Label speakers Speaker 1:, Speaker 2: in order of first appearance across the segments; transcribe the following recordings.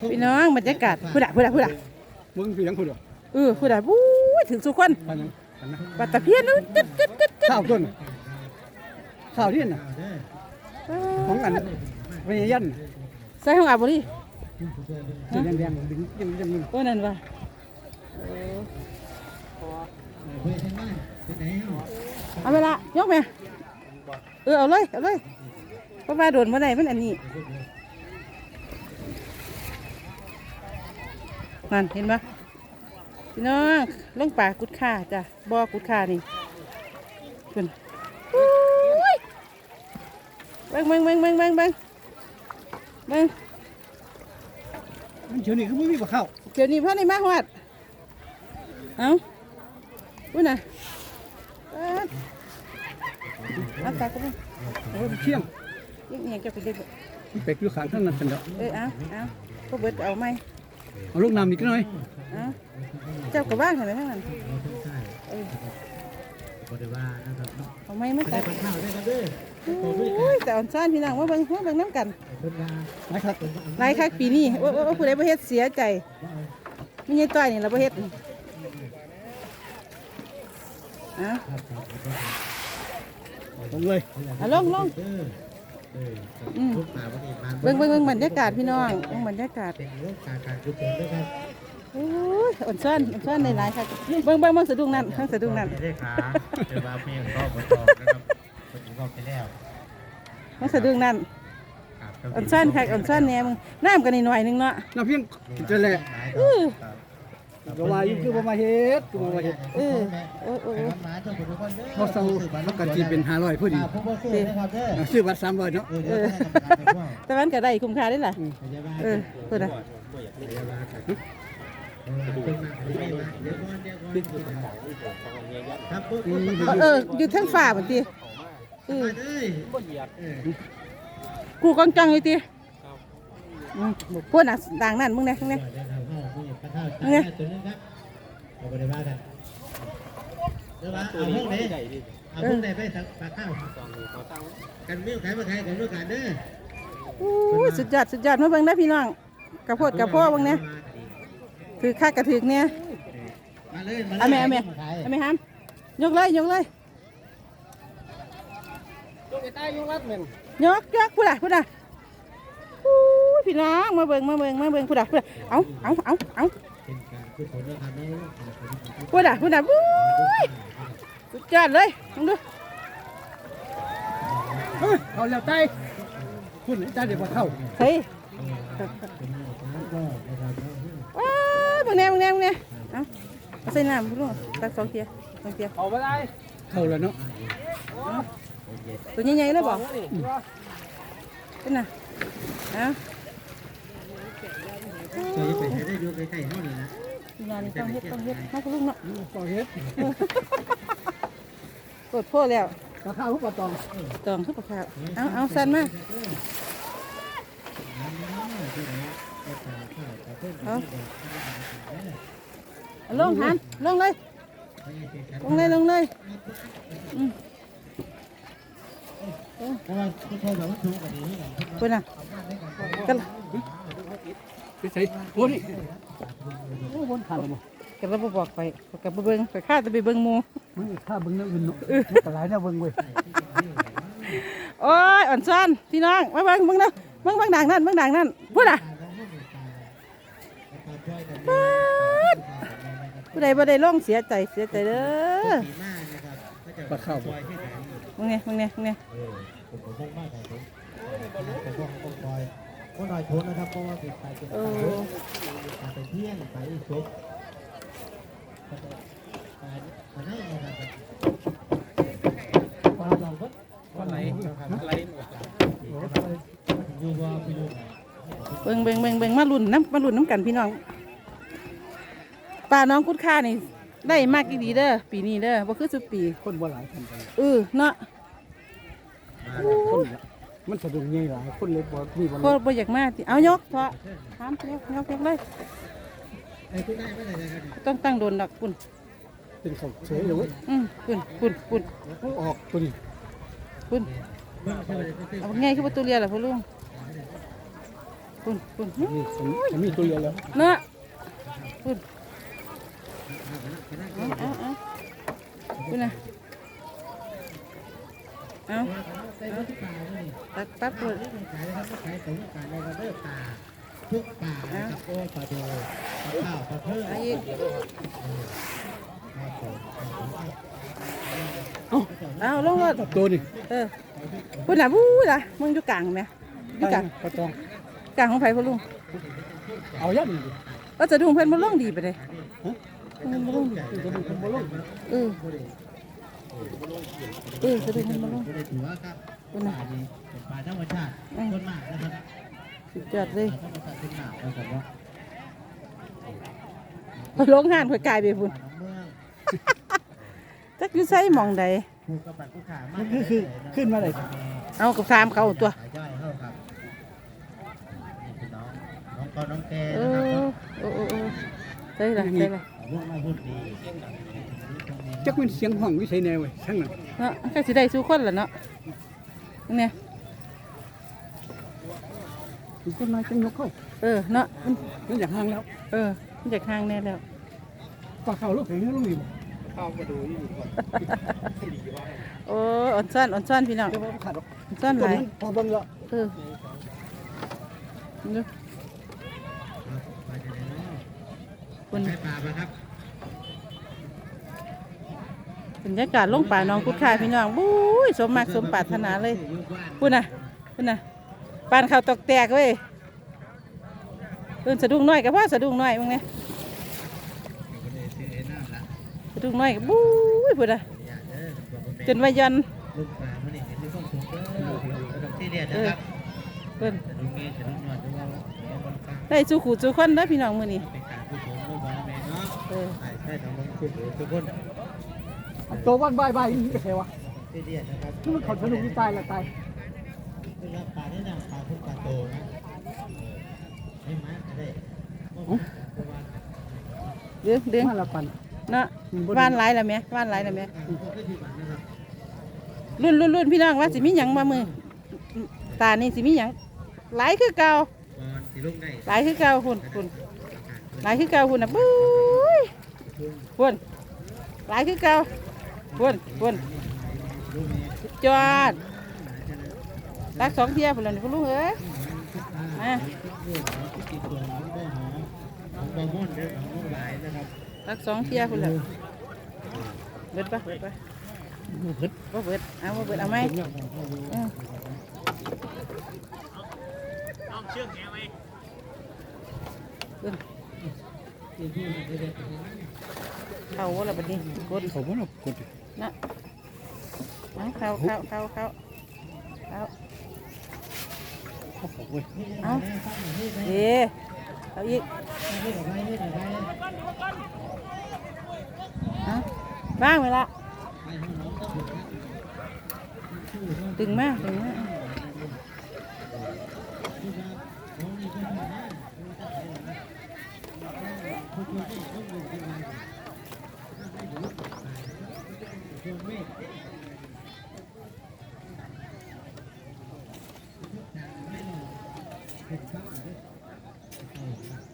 Speaker 1: พี่น้องบรรยากาศพูดอะพูดอะพูดอะ
Speaker 2: มึงเสียงคุณเหรอ
Speaker 1: เออพูดอะบู๊ยถึงสุขคน
Speaker 2: อันนั้นอันนั้น
Speaker 1: ปัตตะเพียนนู้นกึดกึดกึดกึด
Speaker 2: ข้าวต้นน่ะข้าวที่น่ะของอันพยายันน่ะ
Speaker 1: ใส่ห้องอาบริ
Speaker 2: สีแดงๆดึงยังยังยัง
Speaker 1: โอ้นั่นว่ะเอาเวลายกไหมเออเอาเลยเอาเลยเพราะว่าโดนมาได้มันอันนี้ นั่นเห็นปะพี่น้องลงป่ากุดข่าจ้ะบ่อกุดข่านี่คุณอุ้ยเบิ่งเบิ่งเบิ่งเบิ่งเบิ่งเบิ่งเบิ่ง
Speaker 2: มันเชียวนี่คือไม่มีกับข้าว
Speaker 1: เดี๋ยวนี้พ่อในมาหวัดเอาอุ้ยน่ะเอิ้นเอาตาก็ไป
Speaker 2: โอ้ยเชี่ยง
Speaker 1: ยิ่งเอียงจะไปเด็ก
Speaker 2: มันเป็ดอยู่ข้างข้างนั้นกันเนาะ
Speaker 1: เออเอาเอาก็เบิดเอาไหม
Speaker 2: เอาลูกน้ำอีกหน่อย
Speaker 1: เอาเจ้ากับบ้านเห็นไหมทั้งนั้นเออเอาไหมมาตัดอุ้ยแต่อ่อนซ่านพี่น้องว่าเบิ่งว่าเบิ่งน้ำกัน
Speaker 2: นะครับ
Speaker 1: หลายคักปีนี้โอ้โอ้โอ้ผู้ใดบ่เฮ็ดเสียใจมีไงต้อยนี่เราบ่เฮ็ดเอะ
Speaker 2: ลงเลย
Speaker 1: อะลงลง อืมเบิ่งเบิ่งเบิ่งบรรยากาศพี่น้องเบิ่งบรรยากาศโอ้ยอ่อนซ่อนอ่อนซ่อนหลายๆค่ะเบิ่งเบิ่งเบิ่งสะดุ้งนั่นข้างสะดุ้งนั่น
Speaker 3: ไม่ได้ขาเจอว่าเพียงก็บนตองนะครับคนถึงก็ไปแล้ว
Speaker 1: ข้างสะดุ้งนั่น
Speaker 3: ครับ
Speaker 1: อ่อนซ่อนค่ะอ่อนซ่อนแหน่มึงน้ำกันนิดหน่อยนึงเนาะ
Speaker 2: น้ำเพียงจะแหละ
Speaker 1: อื้อ
Speaker 2: ก็ว่าอยู่คือบ่มาเฮ็ดคือบ่มาเฮ็ด
Speaker 1: เออโอ้โอ้โอ้
Speaker 3: มาเจ้าคนทุกคนเด้อ
Speaker 2: พเซาแล้วก็จีเป็น500พอดี
Speaker 3: พอนะครับเด้อ
Speaker 2: ซื้อบัตร300เนาะ
Speaker 3: เออเดี๋ยวให้กรรมการไปพ่อ
Speaker 1: แต่วันก็ได้คุ้มค่าได้ล่ะเออเพิ่นน่ะ
Speaker 3: เอนออนครับพวกพวก
Speaker 1: เอออยู่ทั้งฝ่าบัดติออ
Speaker 3: เอ้ย
Speaker 1: กูกองจังเลยติพวกน่ะด่างนั่นมึงเนี่ยมึงเนี่ย
Speaker 3: เดี๋ยวทำ ข้าวนี่ปลาข้าวจานแรกตัวนึงครับเอาไปได้บ้านกันเดี๋ยวว่าเอาพวกไหนเอาพวกไหนไปสักปลาข้าวกันวิ่งขายมาขายกันด้วยกันเด้อ
Speaker 1: อู้ยสุดยอดสุดยอดมาเบิ่งนะพี่น้องกระโพดกระโพดเบิ่งเนี่ยถือค่ากระถือเนี่ย
Speaker 3: มาเลยมา
Speaker 1: เอาแม่เอาแม่เอาแม่ฮัมยกเลยยกเลย
Speaker 2: ยกไอ้ใต้ยกรัดแม่น
Speaker 1: ยกยกพูดอะพูดอะอู้ย พี่น้องมาเบิ่งมาเบิ่งมาเบิ่งพูดอะพูดอะเอาเอาเอาเอา
Speaker 3: เป็นการกุศลนะครับนี่
Speaker 1: พูดอะพูดอะอู้ยสุดยอดเลยลองดู
Speaker 2: เฮ้ยเอาแล้วใต้คุณไอ้ใต้เดี๋ยวบ่เข้า
Speaker 1: เฮ้ยว้าวมึงแน่มึงแน่มึงแน่เอาเอาใส่น้ำพูดลูกตักสองเทียสองเทีย
Speaker 2: เอาบ่ได้เข้าแล้วเนาะ
Speaker 1: ตัวใหญ่ๆเลยบอกเป็นน่ะเอา
Speaker 3: เค ยไปใช้ได้ดูใกล้ๆเท่านี้นะ
Speaker 1: พี่น้องนี่ต้องเฮ็ดต้องเฮ็ดมาคุณลุงเนาะ
Speaker 2: ต่อเฮ็ด
Speaker 1: กดโพ่แล้ว
Speaker 2: กระข้าวก็ตอง
Speaker 1: ตองขึ้นปากขาวเอาเอาสั้นมาเอาเอาลงหันลงเลยลงเลยลงเลยอืม
Speaker 3: เพราะว่าทุกคนแบบว่าถูกกว่านี้นะ
Speaker 1: เพื่อนน่ะกัน
Speaker 2: ไปใส่โอ้นี่โอ้บนผ่านแล้วบ่
Speaker 1: กันเราบอกไปกับเบิ้งไปข้าจะไปเบิ้งหมู
Speaker 2: มันถ้าเบิ่งแนวอื่นเนาะมันก็หลายแนวเบิ่งเว้ย
Speaker 1: โอ้ยอ่อนซ้อนพี่น้องมาเบิ้งเบิ้งนะเบิ้งเบิ้งด่างนั่นเบิ้งด่างนั่นพูดอะป๊าดผู้ใดบ่ได้ล่องเสียใจเสียใจเด้อ
Speaker 3: ปีหน้านะครับก็จะ
Speaker 2: ปลาข้าวบ่
Speaker 3: ซอยที่ไหน
Speaker 1: มึงเนี่ยมึงเนี่ยมึงเนี่ย
Speaker 3: อยทนนะครับเพราะว่าติดไปติด
Speaker 1: โอ้
Speaker 3: ไปไปเที่ยงไปชกมาได้นะครับความเราก็
Speaker 2: วันไหนไหล
Speaker 3: อยู่ว่าไปอยู่
Speaker 1: เบิ้งเบิ้งเบิ้งเบิ้งมาลุ่นน้ำมาลุ่นน้ำกันพี่น้องป้าน้องกุดค่านี่ได้มากอีดีเด้อปีนี้เด้อบ่คือสุดปี
Speaker 2: คนบ่หลายคนไป
Speaker 1: เออเนาะ
Speaker 2: คนละ มันสะดุ้งใหญ่หลายคนเลยบ่มีบ่
Speaker 1: โคตรบ่อยากมาติเอายกเถอะถามยกยกยกเลย
Speaker 3: ไอ้คุณได้ไม่ได้เลยครับ
Speaker 1: ต้องตั้งโดนดอกคุณ
Speaker 2: เป็นเขาเฉยเลยเว้ย
Speaker 1: อืมคุณคุณคุณ
Speaker 2: เขาออกตัวนี้
Speaker 1: คุณเอาไงคือประตูเรียนล่ะพ่อลุงคุณปุ่นปุ่น
Speaker 2: นี่ผมมีตัวเดียวแล้ว
Speaker 1: เนาะปุ่นเอาเอาเอาปุ่นนะ เอาตัดปั๊บปุ่น
Speaker 3: ขายนะครับขายสมุนไพรในกระเบื้องป่าทุกป่านะครับโอ้ปลาโดปลาข้าวปลาเพิ่ม
Speaker 1: เอาอีก
Speaker 3: ครับผม
Speaker 1: เอาลงรถ
Speaker 2: ตัวนี่
Speaker 1: เออปุ่นน่ะบู้ล่ะมึงอยู่กลางไหมอยู่กลาง
Speaker 2: ปลาตอง
Speaker 1: กลางของไผพ่อลุง
Speaker 2: เอายันดิ
Speaker 1: ก็จะดุงเพิ่นบ่ลงดีไปเลยเพิ่นบ่ลงดี
Speaker 2: ตัวนี้ผมบ่ลง
Speaker 1: เออ เออจะดุงเพิ่นบ่ลง
Speaker 3: ไม่ได้ถือว่าครับ
Speaker 1: ปุ่นน่ะ
Speaker 3: ป่านี้เป็นป่าธรรมชาติต้นมากนะครับ
Speaker 1: สุดยอดเลย
Speaker 3: ธรรมชาติต้นมากนะครับว่า
Speaker 1: พอลงห้านเพิ่นกลายไปพุ่นจักอยู่ไสหม่องใด
Speaker 2: คือคือขึ้นมาเลย
Speaker 1: เอากับถามเขาตัว
Speaker 3: เข้าครับนี่คือน้องน้องกอน้องแก
Speaker 1: เอ
Speaker 3: นะครับ
Speaker 1: ออ้โอ้โอ้ใส่ละใส่ละ
Speaker 3: ลูกมาพูดดี
Speaker 2: จักเป็นเสียงห้องวิสัยแนวเว้ยช่างนั้น
Speaker 1: เนาะก็สิได้สู้คนล่ะเนาะเนี่ย
Speaker 2: มันก็มาจังยกเข้า
Speaker 1: เออเนาะมัน
Speaker 2: มันอยากห่างแล้ว
Speaker 1: เออมันจากห่างแน่แล้ว
Speaker 2: ปลาเข้าลูกแข็งนี่ลูกนี่
Speaker 1: โอ้อ่อนซ่อนอ่อนซ่อนพี่น้อง
Speaker 2: เดี๋ยวว่าขาดหรอก
Speaker 1: อ่อนซ่อนห
Speaker 2: ตัว
Speaker 1: ลาย
Speaker 2: นั้นพอเบิ่งแล้ว
Speaker 1: เออดู
Speaker 3: มาจากไหนเนาะ
Speaker 1: คุณ
Speaker 3: ใช้ปลาปะครับ
Speaker 1: บรรยากาศลงป่าน้องกุดข่าพี่น้องบุ้ยสมมากสมปรารถนาเลยพูดนะพูดนะปานเขาตกแตกเว้ยเอินสะดุ้งน้อยกับพ่อสะดุ้งน้อยมึงเนี่ยสะดุ้งน้อยกับบุ้ยพูดนะจ
Speaker 3: น
Speaker 1: วายัน
Speaker 3: เห็นมีความสุขเด้อกับที่เรียนนะครับ
Speaker 1: เพิ่นได้สู้ขู่สู้คนเด้พี่น้องมือนี้
Speaker 3: เป็นการผู้ชมลูกบอ ลเมย์เนาะ
Speaker 1: เออ
Speaker 3: ใช่ใช่ทำลงทุนหรือทุกคน
Speaker 2: ตัววันบายบายนี่ก็ใช่วะ
Speaker 3: ที่เรียนนะครับ
Speaker 2: คือมันเขาสนุกที่ตายละตาย
Speaker 3: คือว่าปลาได้นำปลาพุ่งปลาโตนะให้มาก็ได้เพราะว่า
Speaker 1: เดืองเดือง
Speaker 2: มาละปัน
Speaker 1: เนาะว่านหลายแล้วแม่ว่านหลายแล้วแม่
Speaker 3: การก็คือที่บ้านนะครับ
Speaker 1: รุ่นรุ่นรุ่นพี่น้องว่าสิมีหยังมามือตานี่สิมีหยังหลายคือเก่า
Speaker 3: ก่อนสิลูกได้
Speaker 1: หลายคือเก่าหุ่นหุ่นหลายคือเก่าหุ่นน่ะบุ้ยหุ่นหลายคือเก่า หุ่นหุ่น
Speaker 3: ลูกเมย์
Speaker 1: สุดยอดตักสองเทียพุ่นแล้วนี่พุ่นลุงเอ้ยมา
Speaker 3: เรื่องของที่ติดตัวน้องได้หอมของบะม่อนเด้อของลูกหลายนะครั
Speaker 1: กสองเที่ยพุ่นแล้วเบิดปะเบิดปะ
Speaker 2: เฮ็ด
Speaker 1: บ่เบิดเอาเบิดเอาไหมเออเบิ่ง เข้าว่าละบัดนี้กด
Speaker 2: เขาบ่เอากด
Speaker 1: นะเอาเข้าเข้าเข้าเข้าเขา
Speaker 2: เขาบอกเว้
Speaker 1: เอาเอ๊เอาอีกเอาบ้างเวลาดึงมาดึงมา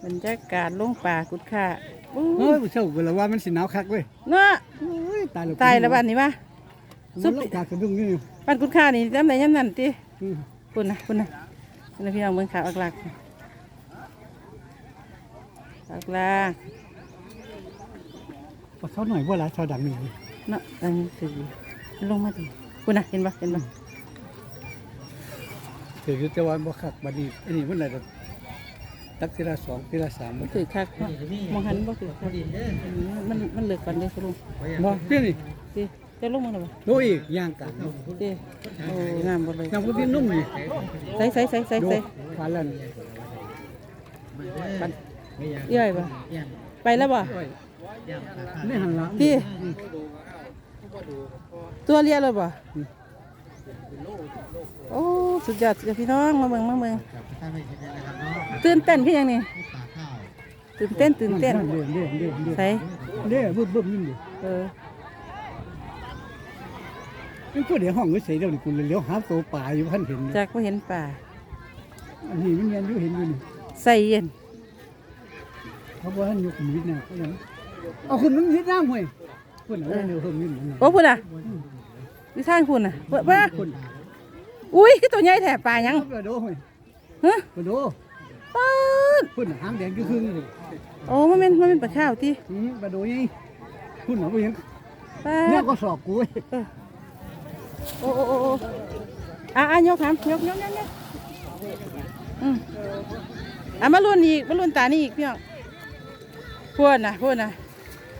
Speaker 1: บรรยากาศลงป่ากุดข่าอู้
Speaker 2: เฮ้ยผู้เช่าเวลาว่ามันสิหนาวคักเว้ย
Speaker 1: เนาะ
Speaker 2: เฮ้ยตายแล้ว
Speaker 1: ตายแล้วบ้านนี้วะ
Speaker 2: สุดกาสะดุ้งนี่
Speaker 1: บ้านกุดข่านี่จำได้ยำนั่นติ
Speaker 2: อืม
Speaker 1: ปุ่นนะปุ่นนะปุ่นนะพี่น้องเมืองขาวอักลักอักลัก
Speaker 2: พอเขาหน่อยว่าหลายเท่าดังนี่
Speaker 1: เนาะอันนี้คือลงมาดิปุ่นนะเห็นปะเห็นปะ
Speaker 2: ถือแต่ว่าบ่คักบัดนี้อันนี้มันอะไร ตักทีละสองทีละสาม
Speaker 1: มันถือคักเนาะมองหันบ่ถือ
Speaker 3: พอดีเด้อ
Speaker 1: อันนี้มันมันเลิกก่อนเด้อคุณลุง
Speaker 2: บ่เพี่นี่
Speaker 1: ดิจะลงมาหน่อย
Speaker 2: โดอีกย่างกัน
Speaker 1: ดิโอ้งามหมดเลย
Speaker 2: น้ำก็พี่นุ่มนี่
Speaker 1: ใส่ใส่ใส่ใส่
Speaker 2: โด
Speaker 1: ใส่
Speaker 2: ฟาลัน
Speaker 3: ปัน
Speaker 1: เยื่อยปะไปแล้วบ่
Speaker 2: นี่หันหลัง
Speaker 1: ดิตัวเรียเลยบ่ โอ้สุดยอดสุดยอดพี่น้องมาเบิ่งมาเบิ่ง
Speaker 3: ถ้าไม่ใช่นเตื่
Speaker 1: นเต้นพี่ยังนี้ตื่นเต้นตื่นเต้น
Speaker 2: เด้อเด้อเด้อด
Speaker 1: ใส่
Speaker 2: เด้อบึ้มบึ้มยิ่งดิ
Speaker 1: เออ
Speaker 2: มันก็เดี๋ยวห้องไว้ใส่เดี๋ยวนี้กูเลยเลี้ยวหาตัวป่าอยู่พันเห็น
Speaker 1: จากก็เห็นป่า
Speaker 2: อันนี้มันเรียนอยู่เห็นอยู่นี่
Speaker 1: ใส่เย็น
Speaker 2: เขาบอกให้ยกขึ้นวิทย์นะเขาอย่างเอาคุณมันวิทย์น้ำเว้ยคุณเอาเร็วขึ้นวิทย์นั่น
Speaker 1: โอ้พุ่นอะ อยู่ทางพุ่นอะเว้ยเว้ย
Speaker 2: คุณ
Speaker 1: อุ้ยคือตัวใหญ่แถบปลายัง
Speaker 2: กระโดดเว้ย
Speaker 1: ฮะ
Speaker 2: กระโดด
Speaker 1: ป๊าด
Speaker 2: คุณหางแดงคือครึ่งเลย
Speaker 1: โอ้มันเป็นมันเป็นปลาข้าวที่
Speaker 2: อืมกระโดดยังคุณเอาไปยัง
Speaker 1: ปลา
Speaker 2: เนี่ยก็สอบกูเว้ย
Speaker 1: โอ้โอ้โอ้โอ้อะอะยกครับยกยกยกยกอืมอะมาลุ้นอีกมาลุ้นตานี่อีกพี่น้องพูดนะพูดนะ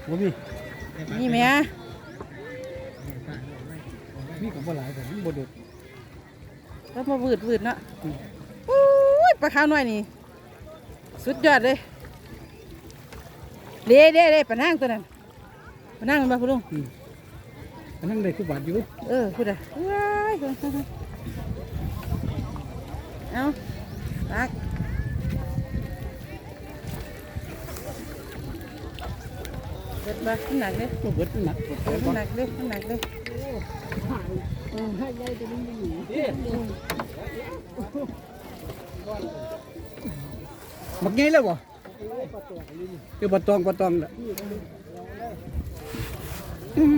Speaker 2: บ่มี
Speaker 1: นี่แม่
Speaker 2: มีกับ บ่หลายแต่มันบ่เด็ด
Speaker 1: แล้วมาวืดวืดเนาะอุ้ยปลาข้าวน้อยนี่ สุดยอดเลยเด้เด้เด้ปลานั่งตัวนั้นปลานั่งมันมาคุณลุง
Speaker 2: อันนั้นได้คือบาทอยู่
Speaker 1: เออพูดอะว้ายเอาตักเบิดมาขึ้นหนักเลย
Speaker 2: บ่เบิดหนัก
Speaker 1: เออขึ้นหนักเลยขึ้นหนักเลย
Speaker 2: บักไงแล้วบ่เดี๋ยวบ่ตองบ่ตองละอืม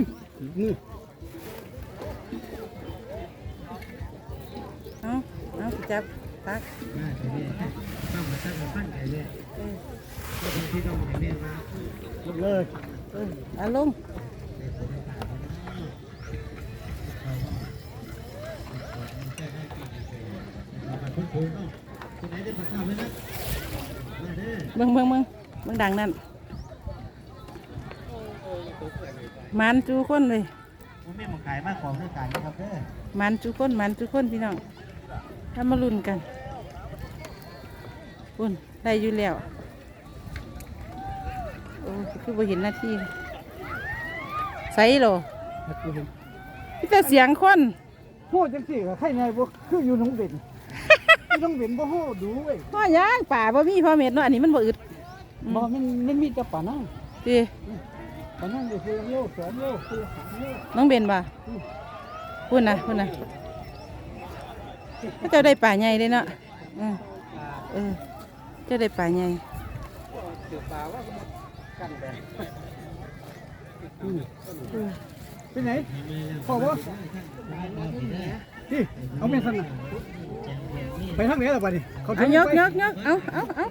Speaker 2: มือ
Speaker 1: เอาเอาสิจับตัก
Speaker 3: มาแต่เนี่ยต้องมาตั้งมาตั้งใจเนี่ย
Speaker 1: เออ
Speaker 3: ก็เป็นที่ต้องให้แม่มา
Speaker 2: ลงเลย
Speaker 1: เออเอาลง
Speaker 3: มาทุกคนเนาะที่ไหนได้ผักข้าวไหมนะมาเด้อ
Speaker 1: เบิ่งเบิ่งเบิ่งเบิ่งดังนั่นมันจูคนเลย
Speaker 3: ผมแม่มาขายมาของด้วยกันนะครับเด้อ
Speaker 1: มันจูคนมันจูคนพี่น้องถ้ามาลุ้นกันคุนได้อยู่แล้วโอ้ยคือบ่เห็นหน้าที่ใส่โล
Speaker 2: ครับกูเห็น
Speaker 1: พี่แต่เสียงคน
Speaker 2: โหจังซี่ก็ใครไงบ่คืออยู่หนองเบ็น อยู่หนองเบ็นบ่โหดูเว้ย
Speaker 1: พ่อย่างป่าบ่มีพ่อเม็ดเนาะอันนี้มันบ่อึด
Speaker 2: บ่มันมันมีแต่ป่านั่ง
Speaker 1: ดี
Speaker 2: ป่านั่งอยู่คือโลสองโลคือสามโล
Speaker 1: น้องเบนบ่พูดนะพูดนะเขาเจ้าได้ป่าใหญ่เลยเนาะอืมเออเจ้าได้ป่าใหญ่
Speaker 2: อืม
Speaker 1: เออ
Speaker 2: ไปไหนพ่อบ่ที่เอาแม่ซั่นน่ะ ไปทางไหนล่ะบัดนี้เขา
Speaker 1: เอายกยกยกเอาเอาเอา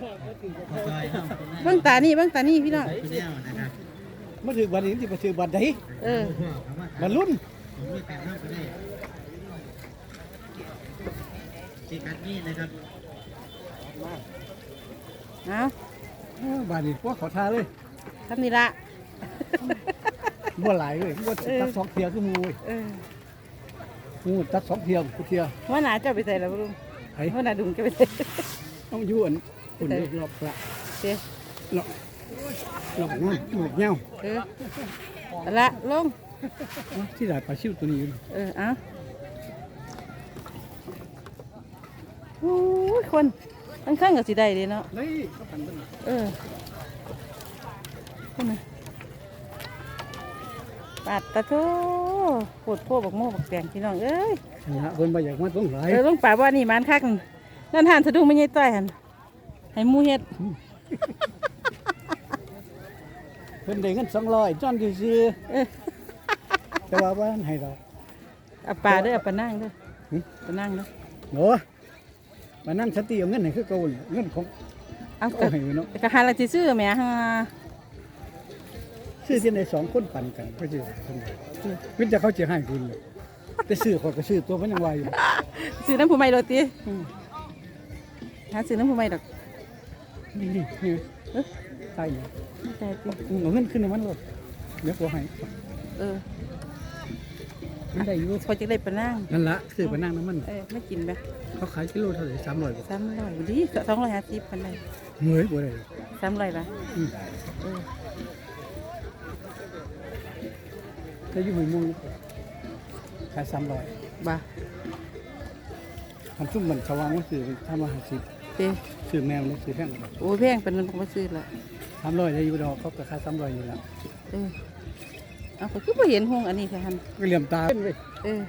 Speaker 1: เบิ่งตานี่เบิ่งตานี่พี่น้อง
Speaker 3: คุณแนวนะครับ
Speaker 2: มาถือบัดนี้สิไปถือบัดใด
Speaker 1: เออ
Speaker 3: พ่อคำว่า
Speaker 2: บัดรุ่น
Speaker 3: ผมมีแต่น้องก็ได้ที่กัดนี่นะครับ
Speaker 1: เอา
Speaker 2: เออบัดนี้พวกเขาทาเลย
Speaker 1: ทำนี่ละ
Speaker 2: บ่หลายเว้ยบ่ตัดสองเที่ยวคือหมู่เว้ย
Speaker 1: เออ
Speaker 2: หมู่ตัดสองเที่ยวกูเที่ยว
Speaker 1: ว่าหนาเจ้าไปใส่แล้วบ่ลุง
Speaker 2: ไผ
Speaker 1: ว่าหนาดุงเจ้าไปใส่
Speaker 2: ต้องอยู่อันคุณเด้อรอบละ
Speaker 1: เจ้
Speaker 2: รอบรอบงามรอบเงา
Speaker 1: เออเอาละลง
Speaker 2: อ๋อที่ได้ปลาชิวตัวนี้อยู่
Speaker 1: เออเอาโอ้ยคนตั้งข้างกับสิได้เลยเนาะ
Speaker 2: ได้ก็ปันเป็น
Speaker 1: เออคนน่ะ ปาดตะโถปวดโพบักโม่บักแตงพี่น้องเอ้ย
Speaker 2: นี่ฮะเพิ่นบ่อยากมาตรงหลาย
Speaker 1: เออลงป่าบ่านี่มันคักนั่นนั่นหันสะดุ้งไม่ใช่ต้อยหันให้หมูเฮ็ด
Speaker 2: เพิ่นได้เงิน200จ้อนซื่อ
Speaker 1: เออ
Speaker 2: ๆแต่ว่าบ่ทันให้ดอก
Speaker 1: เอาปลาเด้อเอาปลานั่งเด้อ
Speaker 2: หึ
Speaker 1: ปลานั่งเด้อ
Speaker 2: โหมานั่งสติเอาเงินให้คือเก่าเนี่ยเงินของ
Speaker 1: เอา
Speaker 2: เอา
Speaker 1: กะ
Speaker 2: ให้ไว้เนาะ
Speaker 1: กะหาละสิซื้อแหม่ฮะ
Speaker 2: ซื้อที่ไหนสองคนปั่นกันก็สิเพิ่นเพิ่นจะเขาจะให้คุณเลยแต่ซื้อเขาก็ซื้อตัวมันยังว่าอยู่
Speaker 1: ซื้อน้ำผู้ใหม่โรตีหาซื้อน้ำผู้ใหม่ดอก
Speaker 2: นี่นี่นี่
Speaker 1: เอ้ย
Speaker 2: ใช่เนี่ย
Speaker 1: ไม่ใจติ
Speaker 2: อืมเอาเงินขึ้นในมันรถเดี๋ยวกูให้
Speaker 1: เออ
Speaker 2: มันได้อยู่
Speaker 1: พอจะได้ปลานั่ง
Speaker 2: นั่นละซื้อไปนั่งน้ำมัน
Speaker 1: เออไม่กินไหม
Speaker 2: เขาขายกิโลเท่าไหร่สามร้อยบาท
Speaker 1: สามร้อยดีสองร้อยห้าสิบพันได้
Speaker 2: เฮ้ยบ่ได้
Speaker 1: สามร้อยละ
Speaker 2: อืม
Speaker 1: เออ
Speaker 2: ถ้าอยู่หวยมุงขายสามร้อย
Speaker 1: บ่า
Speaker 2: ทำซุ่มมันชาวางก็ซื้อทำมาห้าสิบ
Speaker 1: เต้
Speaker 2: ซื้อแมวเลยซื้อแพง
Speaker 1: โอ้ยแพงเป็นมันคงมาซื้อละ
Speaker 2: สามร้อยได้อยู่ดอกเขาก็ขายสามร้อยอยู่แล้ว
Speaker 1: เออเอาก็คือบ่เห็นหงอันนี้ค่ะฮัน
Speaker 2: ก็เหลี่ยมตาเว้ย
Speaker 1: เออ